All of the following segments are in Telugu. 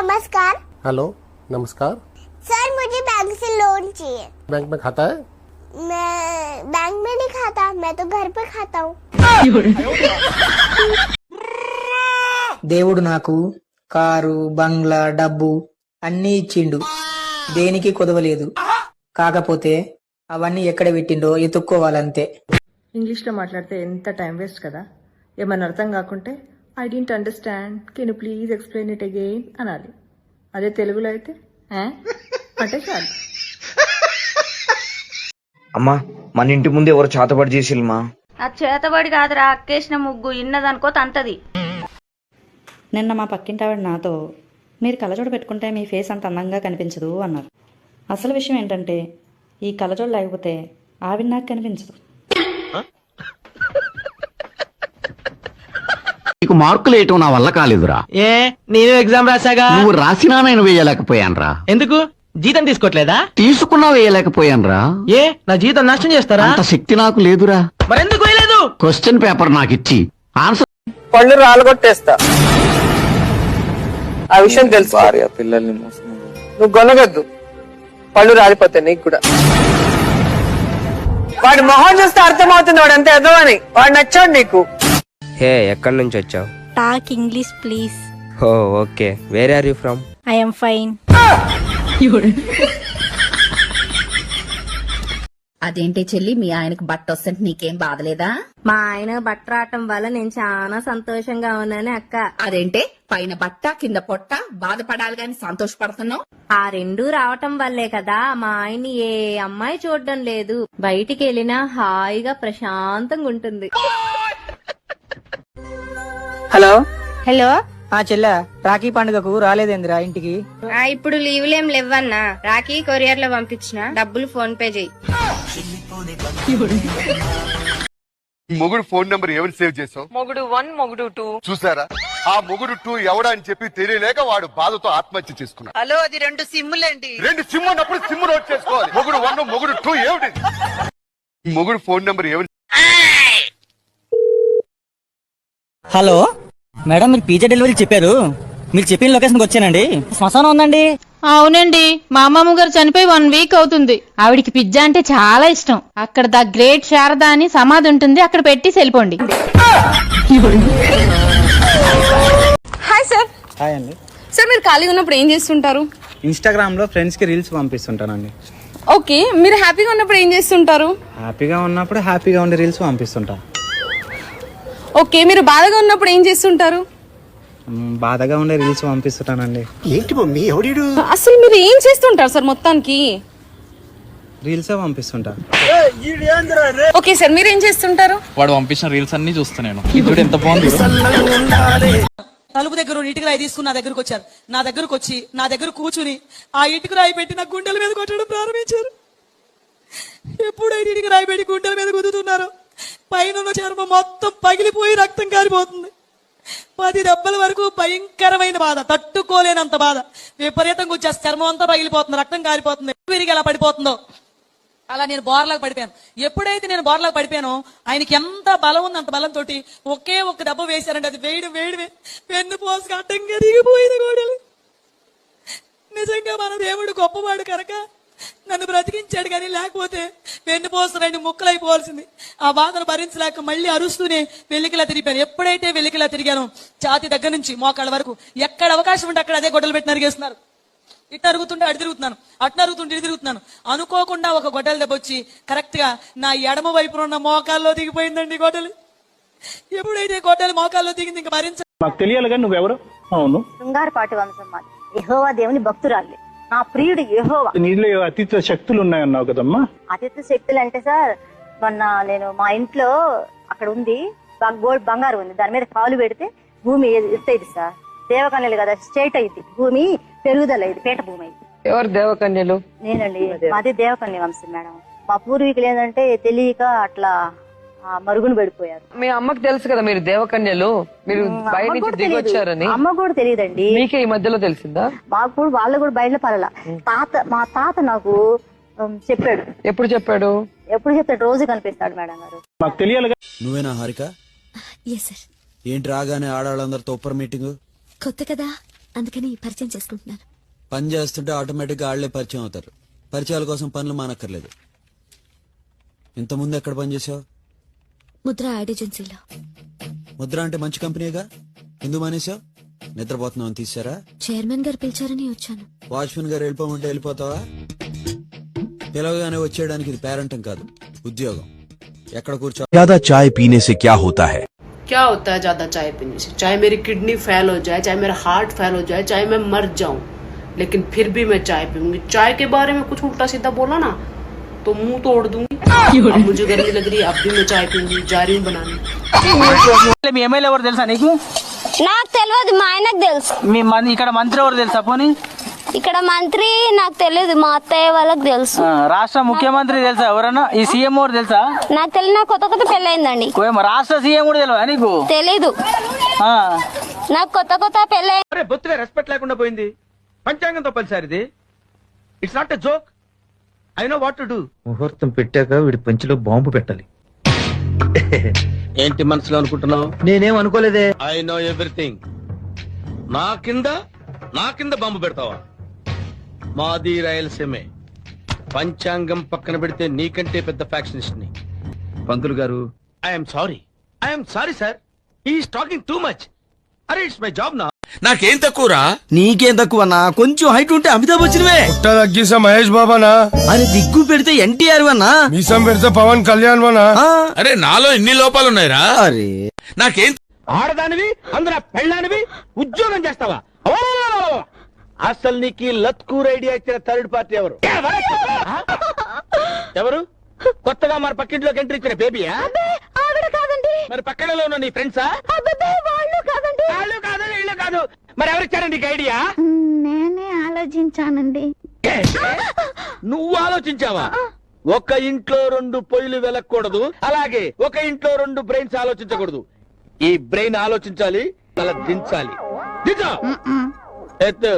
नमस्कार हेलो नमस्कार सर मुझे बैंक से लोन चाहिए बैंक में खाता है मैं बैंक में नहीं खाता मैं तो घर पे खाता हूँ దేవుడు నాకు కారు బంగ్లా డబ్బు అన్నీ ఇచ్చిండు దేనికి కొదవలేదు కాకపోతే అవన్నీ ఎక్కడ పెట్టిండో ఎత్తుక్కోవాలంతే ఇంగ్లీష్లో మాట్లాడితే ఎంత టైం వేస్ట్ కదా ఏమన్నా అర్థం కాకుంటే I didn't understand can please explain it again అనాలి. అదే తెలుగులో అయితే? అంటే చాలు. అమ్మా మన ఇంటి ముందు ఎవరు చేతబడి చేసిల్మా ఆ చేతబడి కాదురా అక్కేసిన ముగ్గు ఇన్నదనుకో తంతది. నిన్న మా పక్కింటి ఆవిడ నాతో మీరు కళ్ళజోడు పెట్టుకుంటే మీ ఫేస్ అంత అందంగా కనిపించదు అన్నారు. అసలు విషయం ఏంటంటే ఈ కళ్ళజోడు లేకపోతే ఆవిడ నాకు కనిపించదు. నీకు మార్కులు వేయటం నా వల్ల కాలేదురా. ఏ నేను ఎగ్జామ్ రాసాగా నువ్వు రాసినా నేను వేయలేకపోయానురా. ఎందుకు? జీతం తీసుకోవట్లేదా? తీసుకున్నా వేయలేకపోయానురా. ఏ నా జీతం నష్టం చేస్తారా? అంత శక్తి నాకు లేదురా. మరెందుకు వేయలేదు? క్వశ్చన్ పేపర్ నాకు ఇచ్చి. ఆన్సర్ పళ్ళు రాలగొట్టేస్తా. ఆ విషయం తెలుసు భార్య పిల్లల్ని మోసం. నువ్వు గొనగద్దు. పళ్ళు రాలిపోతాయి నీకు కూడా. వాడి మొహం చూస్తే అర్థమవుతుంది వాడు ఎంత ఎదవని వాడు నచ్చాడు నీకు. హే ఎక్కడి నుంచి వచ్చావు? Talk English please oh okay. Where are you from I'm fine అదేంటి చెల్లి మీ ఆయనకు బట్ట వస్తే నీకేం బాధలేదా మా ఆయన బట్ట రావటం వల్ల నేను చాలా సంతోషంగా ఉన్నాను అక్క. అదేంటే? పైన బట్ట కింద పొట్ట బాధపడాలి గాని సంతోషపడుతున్నావు? ఆ రెండు రావటం వల్లే కదా మా ఆయన ఏ అమ్మాయి చూడడం లేదు. బయటికి వెళ్ళినా హాయిగా ప్రశాంతంగా ఉంటుంది. హలో. హలో. ఆ చెల్లె రాఖీ పండుగకు రాలేదేందిరా ఇంటికి? ఇప్పుడు లీవులేం లేవన్నా. రాఖీ కొరియర్లో పంపించిన. డబ్బులు ఫోన్ పే చేయి మొగుడు ఫోన్ నంబర్ ఎవరు సేవ్ చేసావు మొగుడు వన్ మొగుడు టూ. చూసారా? ఆ మొగుడు టూ ఎవడా అని చెప్పి తెలియలేక వాడు బాధతో ఆత్మహత్య చేసుకున్నాడు. హలో అది రెండు సిమ్ములేండి రెండు సిమ్ ఉన్నప్పుడు సిమ్ నోట్ చేసుకోవాలి. మొగుడు వన్ మొగుడు టూ ఏమిటి? మొగుడు ఫోన్ నంబర్ ఎవరు హలో. మేడం మీరు పిజ్జా డెలివరీ చెప్పారు. మీరు చెప్పిన లొకేషన్కి వచ్చానండి. శ్మశానం ఉందండి. అవునండి. మా అమ్మమ్మ గారు చనిపోయి వన్ వీక్ అవుతుంది. ఆవిడికి పిజ్జా అంటే చాలా ఇష్టం. అక్కడ ద గ్రేట్ శారద అని సమాధి ఉంటుంది. అక్కడ పెట్టి వెళ్ళిపోండి. Hi sir. హాయ్ అండి. సార్ మీరు ఖాళీగా ఉన్నప్పుడు ఏం చేస్తుంటారు? ఇన్స్టాగ్రామ్లో ఫ్రెండ్స్కి రీల్స్ పంపిస్తుంటానండి. ఓకే. మీరు హ్యాపీగా ఉన్నప్పుడు ఏం చేస్తుంటారు? హ్యాపీగా ఉన్నప్పుడు హ్యాపీగా ఉండే రీల్స్ పంపిస్తుంటా. ఓకే మీరు బాధగా ఉన్నప్పుడు ఏం చేస్తుంటారు? బాధగా ఉండే రీల్స్ పంపిస్తుంటానండి. అసలు మీరు ఏం చేస్తుంటారు సార్ మొత్తానికి? రీల్సే పంపిస్తుంటా. ఓకే సార్ మీరు ఏం చేస్తుంటారు? వాడు పంపించిన రీల్స్ అన్ని చూస్తా నేను. ఇప్పుడు ఎంత బాగుంది తలుపు దగ్గర ఇటుక రాయి తీసుకుని నా దగ్గరకు వచ్చారు. నా దగ్గరకు వచ్చి నా దగ్గర కూర్చుని ఆ ఇటుక రాయి పెట్టి నా గుండెల మీద కొట్టడం ప్రారంభించారు. ఎప్పుడైతే ఇటుక రాయి పెట్టి గుండెల మీద కుదుతున్నారు పైన చర్మం మొత్తం పగిలిపోయి రక్తం కారిపోతుంది. పది దెబ్బల వరకు భయంకరమైన బాధ తట్టుకోలేనంత బాధ. విపరీతంగా వచ్చేసి చర్మం అంతా పగిలిపోతుంది రక్తం కారిపోతుంది. విరిగి ఎలా పడిపోతుందో. అలా నేను బోర్లాగా పడిపోయాను. ఎప్పుడైతే నేను బోర్లాగా పడిపోయానో ఆయనకి ఎంత బలం ఉంది అంత బలంతో ఒకే ఒక్క దెబ్బ వేశారంటే అది వేడి వేడి వెన్ను పోసుకు అడ్డంగా దిగిపోయింది గోడలు. నిజంగా మన దేవుడు గొప్పవాడు కనుక నన్ను బ్రతికించాడు కానీ లేకపోతే వెన్ను పోసు రెండు ముక్కలైపోవాల్సింది. ఆ బాధను భరించలేక మళ్ళీ అరుస్తూనే వెల్లికిలా తిరిగిపోయాను ఎప్పుడైతే వెల్లికిలా తిరిగానో ఛాతి దగ్గర నుంచి మోకాళ్ళ వరకు ఎక్కడ అవకాశం ఉంటే అక్కడ అదే గొడ్డలు పెట్టి నరిగేస్తున్నారు. ఇటు అరుగుతుంటే అటు తిరుగుతున్నాను. అటు అరుగుతుంటే ఇటు తిరుగుతున్నాను. అనుకోకుండా ఒక గొడ్డల దెబ్బ వచ్చి కరెక్ట్గా నా ఎడమ వైపున ఉన్న మోకాల్లో దిగిపోయిందండి గొడ్డలి. ఎప్పుడైతే గొడ్డలి మోకాల్లో దిగింది ఇంకా భరించ మాకు తెలియాలిగా నువ్వెవరు? అవును. శృంగారపాటి వంశం మాది. యహోవా దేవుని భక్తురాలి నా ప్రియుడు యహోవా. నీలో అతీత శక్తులు ఉన్నాయన్నావు కదమ్మా? అతిథి శక్తులు అంటే సార్ మొన్న నేను మా ఇంట్లో అక్కడ ఉంది గోల్డ్ బంగారం ఉంది. దాని మీద కాలు పెడితే భూమి ఎత్తైది సార్. దేవకన్యలు కదా స్ట్రైట్ అయింది. భూమి పెరుగుదల అయింది పేట భూమి అయింది. ఎవరు దేవకన్యలు? నేనండి మాది దేవకన్య వంశం మేడం. మా పూర్వీకులు ఏంటంటే తెలియక అట్లా మరుగున పడిపోయారు. మీ అమ్మకి తెలుసు కదా మీరు దేవకన్యలు మీరు బయట అమ్మ నుంచి కూడా దిగి తెలీదు. వచ్చారని అమ్మ కూడా తెలియదండి. మీకే ఈ మధ్యలో తెలిసిందా? మాకు కూడా వాళ్ళు కూడా బయట పడాల. తాత మా తాత నాకు చెప్పాడు. ఎప్పుడు చెప్పాడు? ఎప్పుడు చెప్తాడు రోజు కనిపిస్తాడు మేడం గారు. మాకు తెలియాలిగా నువ్వేనా హారిక? ఏంటి రాగానే ఆడవాళ్ళందరితో ఉప్పర్ మీటింగ్ కొత్త కదా. అందుకని పరిచయం చేసుకుంటున్నాను. పని చేస్తుంటే ఆటోమేటిక్గా ఆళ్ళే పరిచయం అవుతారు. పరిచయాల కోసం పనులు మానక్కర్లేదు. ఇంతకుముందు ఎక్కడ పనిచేసావు ముద్ర యాడ్ ఏజెన్సీలో ముద్ర అంటే మంచి కంపెనీగా ఎందుకు మానేసావు నిద్రపోతున్నావు అని తీసారా చైర్మన్ గారు పిలిచారని వచ్చాను వాచ్మెన్ గారు వెళ్ళిపోమంటే వెళ్ళిపోతావా పిలవగానే వచ్చేయడానికి ఇది పేరెంటం కాదు ఉద్యోగం ఎక్కడ కూర్చో ज्यादा चाय पीने से क्या होता है क्या होता है ज्यादा चाय पीने से चाहे मेरी किडनी फेल हो जाए चाहे मेरा हार्ट फेल हो जाए चाहे मैं मर जाऊं लेकिन फिर भी मैं चाय पीऊंगी चाय के बारे में कुछ उल्टा सीधा बोला ना तो मुंह तोड़ दूंगी अब मुझे गर्मी लग रही है अब भी मैं चाय पीऊंगी जा रही हूँ बनाने మీ ఎమ్మెల్యే ఎవరు తెలుసా నీకు నాకు తెలియదు మా ఆయనకు తెలుసు మీ మన ఇక్కడ మంత్రి ఎవరు తెలుసా పోనీ ఇక్కడ మంత్రి నాకు తెలియదు మా అత్తయ్య వాళ్ళకి తెలుసు ఆ, రాష్ట్ర ముఖ్యమంత్రి తెలుసా ఎవరన్నా ఈ సీఎం ఎవరు తెలుసా నాకు తెలియదు నాకు కొత్త కొత్త పెళ్ళయిందండి ఓయమ్మ, రాష్ట్ర సీఎం కూడా తెలియదా నీకు తెలీదు ఆ. నాకు కొత్త కొత్త పెళ్ళై అరే బొత్తుగా రెస్పెక్ట్ లేకుండా పోయింది పంచాంగంతో పలిసారు ఇది it's not a joke I know what to do ముహూర్తం పెట్టాక వీడి పంచిలో బాంబు పెట్టాలి. ఏంటి మనసులో అనుకుంటున్నావు? నేనేం అనుకోలేదే. ఐ నో ఎవ్రీథింగ్ నా కింద నా కింద బాంబు పెడతావా? మాది రాయలసీమే పంచాంగం పక్కన పెడితే నీకంటే పెద్ద ఫ్యాక్షనిస్ట్ని పంతులు గారు. I'm sorry I'm sorry sir is talking too much అరే ఇట్స్ మై జాబ్ నా నాకేం తక్కువరా? నీకేం తక్కువ అన్నా కొంచెం హైట్ ఉంటే అమితాబ్ బచ్చన్వే. తగ్గిసా మహేష్ బాబానా? అరే దిగ్గు పెడితే ఎన్టీఆర్ అన్నా? మీసం పెడితే పవన్ కళ్యాణ్ వనా అరే నాలో ఎన్ని లోపాలు ఉన్నాయిరా అరే. నాకేం ఆడదానివి అందులో పెళ్ళానివి? ఉద్యోగం చేస్తావా! అసలు నీకు లత్కూర్ ఐడియా ఇచ్చిన థర్డ్ పార్టీ ఎవరు? ఎవరు? కొత్తగా మన పక్కింట్లోకి ఎంట్రీ ఇచ్చిన బేబీయా? మరి పక్కనలో ఉన్న నీ ఫ్రెండ్సా? కాదు. మరి ఎవరిచ్చారు నీకు ఐడియా? నేనే ఆలోచించానండి. నువ్వు ఆలోచించావా? ఒక ఇంట్లో రెండు పొయ్యిలు వెలకూడదు అలాగే ఒక ఇంట్లో రెండు బ్రెయిన్స్ ఆలోచించకూడదు. ఈ బ్రెయిన్ ఆలోచించాలి అలా దించాలి. దించు! ఎత్తు.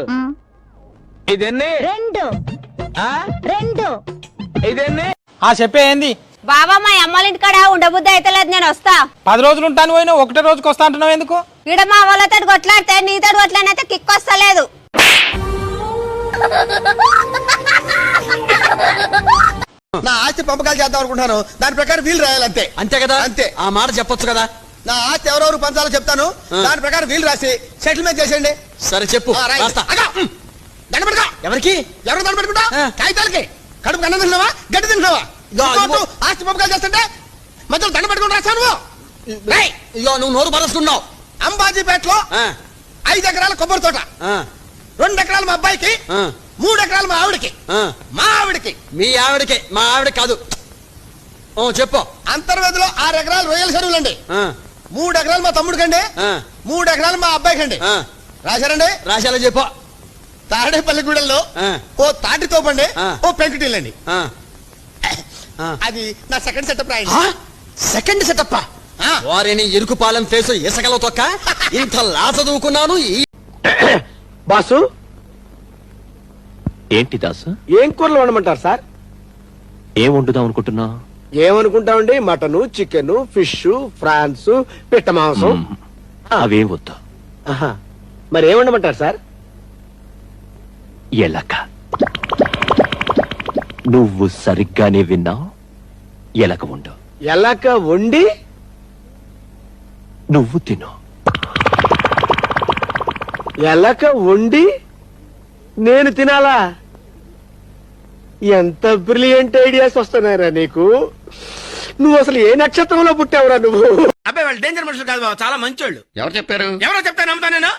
ఇదెన్ని? రెండు. ఆ? రెండు. ఇదెన్ని? ఆ చెప్పే ఏంది? బాబా మా అమ్మాళ్ళ ఇంటికాడ ఉండబుద్ధి అయితే లేదు నేను వస్తా. పది రోజులు ఉంటాను పోయినా ఒకటే రోజుకి వస్తా అంటున్నావు ఎందుకు? ఈడ మా వాళ్ళతో కొట్లాడితే నీతో కొట్లాడినైతే కిక్ వస్తలేదు. నా ఆస్తి పంపకాలు చేద్దాం అనుకుంటాను దాని ప్రకారం వీలు రాయాలంతే అంతే. కదా? అంతే. ఆ మాట చెప్పొచ్చు కదా? నా ఆస్తి ఎవరెవరు పంచాలో చెప్తాను. దాని ప్రకారం వీలు రాసి సెటిల్మెంట్ చేసేయండి. సరే చెప్పు. ఎవరికి? ఎవరు దండ పెట్టుకుంటా కాగితాలకి. కడుపు అన్నం తింటున్నావా? గడ్డి తింటున్నావా? ఇంకోటి, ఆస్తి పంపకాలు చేస్తుంటే మధ్యలో దండ పెట్టుకుని రాస్తాను ఇగో నువ్వు నోరు పరస్తున్నావు. అంబాజీపేటలో ఐదు ఎకరాల కొబ్బరి తోట. రెండు ఎకరాలు మా అబ్బాయికి మూడు ఎకరాలు మా ఆవిడకి. మా ఆవిడకి. మీ ఆవిడకి మా ఆవిడ కాదు. ఓ చెప్పు. అంతర్వేదిలో ఆరు ఎకరాలు రొయ్యల చెరువులండి. మూడు ఎకరాలు మా తమ్ముడికండి. మూడు ఎకరాలు మా అబ్బాయికండి. రాశారండి? రాశాలో చెప్పు. తాడేపల్లిగూడెల్లో ఓ తాటి తోపండి ఓ పెంకుటిల్లండి. అది నా సెకండ్ సెటప్ రాయండి. సెకండ్ సెటప్ వారిని ఇరుకుపాలెం ఫేసు ఇసగల తొక్క. ఇంత లా చదువుకున్నాను బాసు? ఏంటి దాసు? ఏం కూరలు వండమంటారు సార్? ఏం వండుదాం అనుకుంటున్నా? ఏమనుకుంటామండి? మటను చికెన్ ఫిష్ ఫ్రాన్స్ పిట్ట మాంసం. అవేం వద్దు. ఆహా. మరి ఏమండమంటారు సార్? ఎలక. నువ్వు సరిగ్గానే విన్నావు? ఎలక ఉండు ఎలాక వండి నువ్వు తిను. ఎలక వండి నేను తినాలా? ఎంత బ్రిలియంట్ ఐడియాస్ వస్తున్నాయరా నీకు? నువ్వు అసలు ఏ నక్షత్రంలో పుట్టావురా నువ్వు? అబ్బాయి వాళ్ళు డేంజర్ మనుషులు కాదు బాబు చాలా మంచోళ్ళు. ఎవరు చెప్పారు? ఎవరో చెప్తా నమ్ముతా నేను?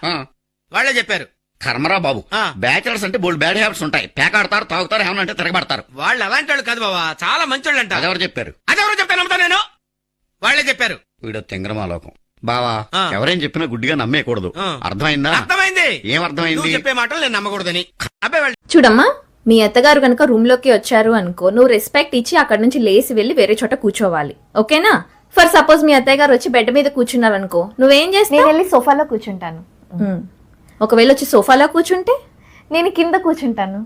వాళ్ళే చెప్పారు. కర్మరా బాబు ఆ. బ్యాచిలర్స్ అంటే బోల్డ్ బ్యాడ్ హ్యాబిట్స్ ఉంటాయి. పేకాడతారు తాగుతారు ఏమన్నా అంటే తిరగబడతారు. వాళ్ళు అలాంటి వాళ్ళు కాదు బాబా చాలా మంచోళ్ళు అంట. అదెవరు చెప్పారు? అదెవరో చెప్తా నమ్ముతా నేను? వాళ్ళే చెప్పారు. వీడు తింగరమాలోకం. బావా. ఎవరేం చెప్పినా గుడ్డిగా నమ్మేయకూడదు. అర్థమైందా? అర్థమైంది. ఏం అర్థమైంది? నువ్వు చెప్పే మాటలు నేను నమ్మకూడదని. అబ్బాయి చూడమ్మా మీ అత్తగారు కనుక రూమ్లోకి వచ్చారు అనుకో నువ్వు రెస్పెక్ట్ ఇచ్చి అక్కడ నుంచి లేచి వెళ్ళి వేరే చోట కూర్చోవాలి. ఓకేనా? ఫర్ సపోజ్ మీ అత్తయ్య గారు వచ్చి బెడ్ మీద కూర్చున్నారు అనుకో నువ్వేం చేస్తావు? వెళ్ళి సోఫాలో కూర్చుంటాను. ఒకవేళ వచ్చి సోఫాలో కూర్చుంటే? నేను కింద కూర్చుంటాను.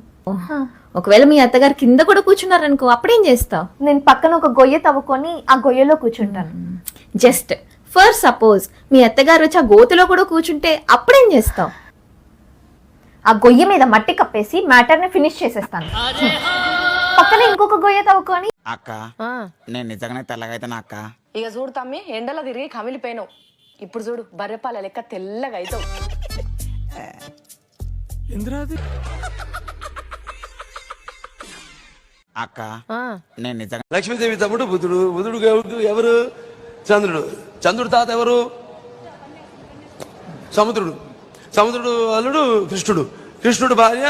ఒకవేళ మీ అత్తగారు కింద కూడా కూర్చున్నారు అనుకో అప్పుడేం చేస్తావు? నేను పక్కన ఒక గొయ్య తవ్వుకొని ఆ గొయ్యలో కూర్చుంటాను. జస్ట్ ఫర్ సపోజ్ మీ అత్తగారు వచ్చి ఆ గోతులో కూడా కూర్చుంటే అప్పుడేం చేస్తావు ఆ గొయ్యి మీద మట్టి కప్పేసి మ్యాటర్ని ఫినిష్ చేసేస్తాను. పక్కన ఇంకొక గొయ్య తవ్వుకొని. అక్క నేను నిజంగానే తెల్లగైతే అక్క. ఇక చూడు తమ్మి ఎండలో తిరిగి కమిలిపోయినావు. ఇప్పుడు చూడు బర్రెపాల లెక్క తెల్లగా అవుతావు అక్క నేను నిజంగా లక్ష్మీదేవి తమ్ముడు బుధుడు బుధుడు ఎవరు- ఎవరు? చంద్రుడు. చంద్రుడు తాత ఎవరు? సముద్రుడు. సముద్రుడు అల్లుడు కృష్ణుడు. కృష్ణుడు భార్య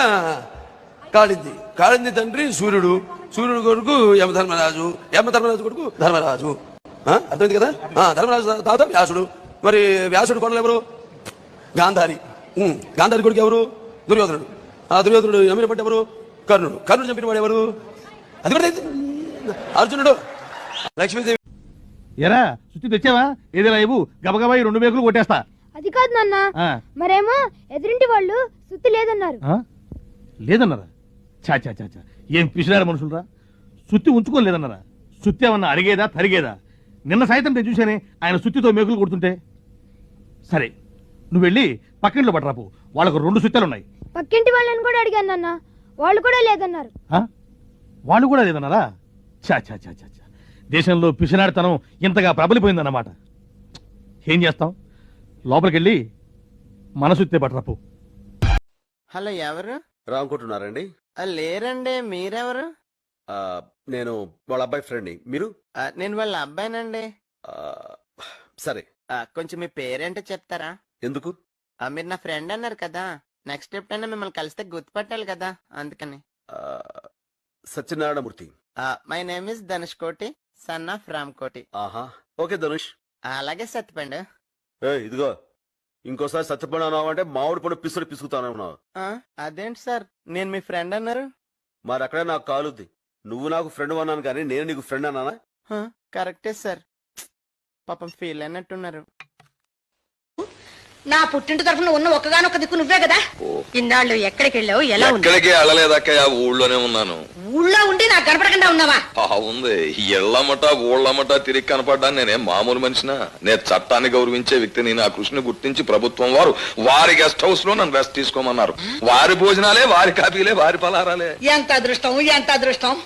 కాళింది. కాళింది తండ్రి సూర్యుడు. సూర్యుడు కొడుకు యమధర్మరాజు యమధర్మరాజు కొడుకు ధర్మరాజు. అర్థమైంది కదా? ధర్మరాజు తాత వ్యాసుడు. మరి వ్యాసుడు కొడలు ఎవరు? గాంధారి. గాంధారి కొడుకు ఎవరు? దుర్యోధనుడు. ఆ దుర్యోధనుడు ఎమ్మిన ఎవరు? కర్ణుడు. కర్ణుడు చంపినవాడు ఎవరు? అది కూడా అర్జునుడు. లక్ష్మీదేవి ఎరా సుత్తి తెచ్చావా? ఏది రైబు గబగబా ఈ రెండు మేకులు కొట్టేస్తా. అది కాదు నాన్న. మరేమో ఎదురింటి వాళ్ళు సుత్తి లేదన్నారు? లేదన్నారా? చా చా చా చా ఏం పిసినారు మనుషులరా? సుత్తి ఉంచుకోలేదన్నారా సుత్తి ఏమన్నా అరిగేదా తరిగేదా? నిన్న సాయంత్రం నేను చూశానే ఆయన సుత్తితో మేకులు కొడుతుంటే. సరే నువ్వు వెళ్ళి పక్కింట్లో పట్టరాపు వాళ్ళకు రెండు సుత్తెలు ఉన్నాయి పక్కింటి వాళ్ళని కూడా అడిగాను నాన్న. వాళ్ళు కూడా లేదన్నారు? వాళ్ళు కూడా లేదన్నారా? చా చా చా చా చా దేశంలో పిసినాడితనం ఇంతగా ప్రబలిపోయిందన్నమాట. ఏం చేస్తాం? లోపలికి వెళ్ళి మనసుత్తే పట్టరాపు హలో ఎవరు? రానుకుంటున్నారండి ఆ, లేరండి మీరెవరు? నేను వాళ్ళ అబ్బాయి ఫ్రెండ్ మీరు? నేను వాళ్ళ అబ్బాయినండి. సరే. కొంచెం మీ పేరేంటో చెప్తారా? ఎందుకు? మీరు నా ఫ్రెండ్ అన్నారు కదా. నెక్స్ట్ ఎప్పుడైనా మిమ్మల్ని కలిస్తే గుర్తుపట్టాలి కదా అందుకని. Satyanarayanamurthy. My name is Dhanush Koti. Son of Ram Koti. ఆహా. ఓకే ధనుష్. అలాగే సత్యపండు ఏ ఇదిగో. ఇంకోసారి సత్యపడి అన్నావు అంటే మామిడి పండు పిసుడు పిసుకుతానన్నావు ఆ, అదేంటి సార్? నేను మీ ఫ్రెండ్ అన్నారు. మరి అక్కడే నాకు కాలుద్ది. నువ్వు నాకు ఫ్రెండ్ అన్నాను కానీ నేను నీకు ఫ్రెండ్ అన్నానా? ఆ, కరెక్టే సార్. పాపం ఫీల్ అయినట్టున్నారు. నా పుట్టింటి తరఫున ఉన్న ఒక్కగానొక్క దిక్కు నువ్వే కదా? ఇన్నాళ్ళు ఎక్కడికి వెళ్ళావు ఎలా ఉంది? ఎక్కడికి ఊళ్ళోనే ఉన్నాను. ఊళ్ళో ఉండి నాకు కనపడకుండా ఉన్నావా? ఉంది. ఎళ్ళమట ఊళ్ళమట తిరిగి కనపడ్డా నేనేం మామూలు మనిషినా. నేను చట్టాన్ని గౌరవించే వ్యక్తిని నా కృషిని గుర్తించి ప్రభుత్వం వారు. వారి గెస్ట్ హౌస్లో నన్ను రెస్ట్ తీసుకోమన్నారు. వారి భోజనాలే వారి కాపీలే వారి పలారాలే. ఎంత అదృష్టం ఎంత అదృష్టం.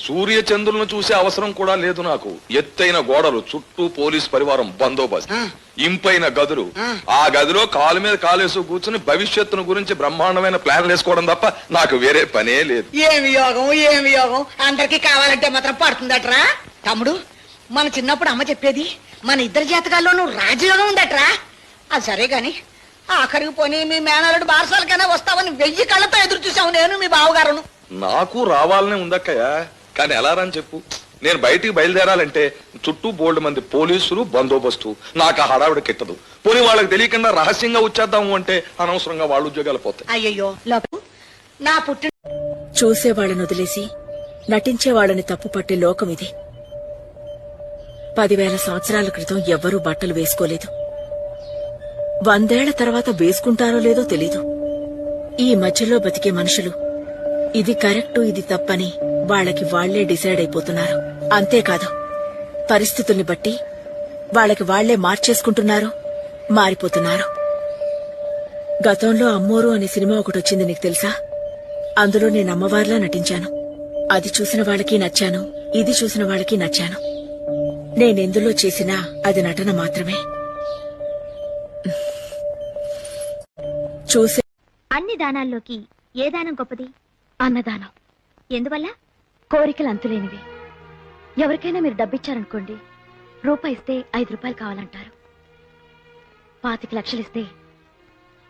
సూర్య చంద్రులను చూసే అవసరం కూడా లేదు నాకు. ఎత్తైన గోడలు చుట్టూ పోలీస్ పరివారం బందోబస్తు. ఇంపైన గదులు. ఆ. గదిలో కాలు మీద కాలేసు కూర్చుని భవిష్యత్తును గురించి బ్రహ్మాండమైన ప్లాన్లు వేసుకోవడం తప్ప నాకు వేరే పనే లేదు. ఏమి యోగం ఏమి యోగం? అందరికి కావాలంటే మాత్రం పడుతుందట్రా. తమ్ముడు మన చిన్నప్పుడు అమ్మ చెప్పేది మన ఇద్దరి జాతకాల్లోనూ రాజయోగం ఉందట్రా. అది సరే గాని ఆఖరికి పోనీ మీ మేనలుడు బారసాలకైనా వస్తావని వెయ్యి కళ్ళతో ఎదురు చూసావు నేను మీ బావగారును. నాకు రావాలనే ఉందక్కయ్య. కానీ ఎలా రని చెప్పు. నేను బయటికి బయలుదేరాలంటే చుట్టూ బోల్డ్ మంది పోలీసులు బందోబస్తు. నాకు ఆ హడావిడ కిట్టదు. పోనీ వాళ్ళకి తెలియకుండా రహస్యంగా వచ్చేద్దాము అంటే అనవసరంగా వాళ్ళ ఉద్యోగాలు పోతాయి. అయ్యయ్యో లోపు. నా పుట్టిన చూసేవాళ్ళని వదిలేసి నటించేవాళ్ళని తప్పు పట్టే లోకం ఇది. పదివేల సంవత్సరాల క్రితం ఎవ్వరూ బట్టలు వేసుకోలేదు. వందేళ్ళ తర్వాత వేసుకుంటారో లేదో తెలీదు. ఈ మధ్యలో బతికే మనుషులు ఇది కరెక్టు ఇది తప్పని వాళ్ళకి వాళ్ళే డిసైడ్ అయిపోతున్నారు. అంతేకాదు పరిస్థితుల్ని బట్టి వాళ్ళకి వాళ్ళే మార్చేసుకుంటున్నారు మారిపోతున్నారు. గతంలో అమ్మోరు అనే సినిమా ఒకటి వచ్చింది నీకు తెలుసా? అందులో నేను అమ్మవారిలా నటించాను. అది చూసిన వాళ్ళకి నచ్చాను ఇది చూసిన వాళ్ళకి నచ్చాను. నేనెందులో చేసినా అది నటన మాత్రమే. చూసే అన్ని దానాల్లోకి ఏ దానం గొప్పది? అన్నదానం. ఎందువల్ల? కోరికలు అంతులేనివి. ఎవరికైనా మీరు డబ్బిచ్చారనుకోండి రూపాయి ఇస్తే ఐదు రూపాయలు కావాలంటారు. పాతిక లక్షలు ఇస్తే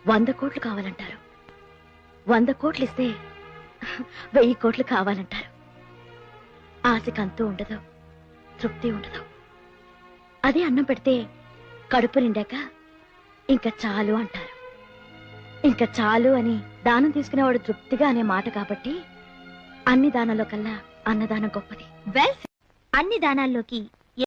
వంద కోట్లు కావాలంటారు. వంద కోట్లు ఇస్తే వెయ్యి కోట్లు కావాలంటారు. ఆశకు అంతూ ఉండదు తృప్తి ఉండదు. అదే అన్నం పెడితే కడుపు నిండాక ఇంకా చాలు అంటారు. ఇంకా చాలు అని దానం తీసుకునేవాడు తృప్తిగా అనే మాట కాబట్టి అన్ని దానాల్లో కల్లా అన్నదానం గొప్పది. వెల్ అన్ని దానాల్లోకి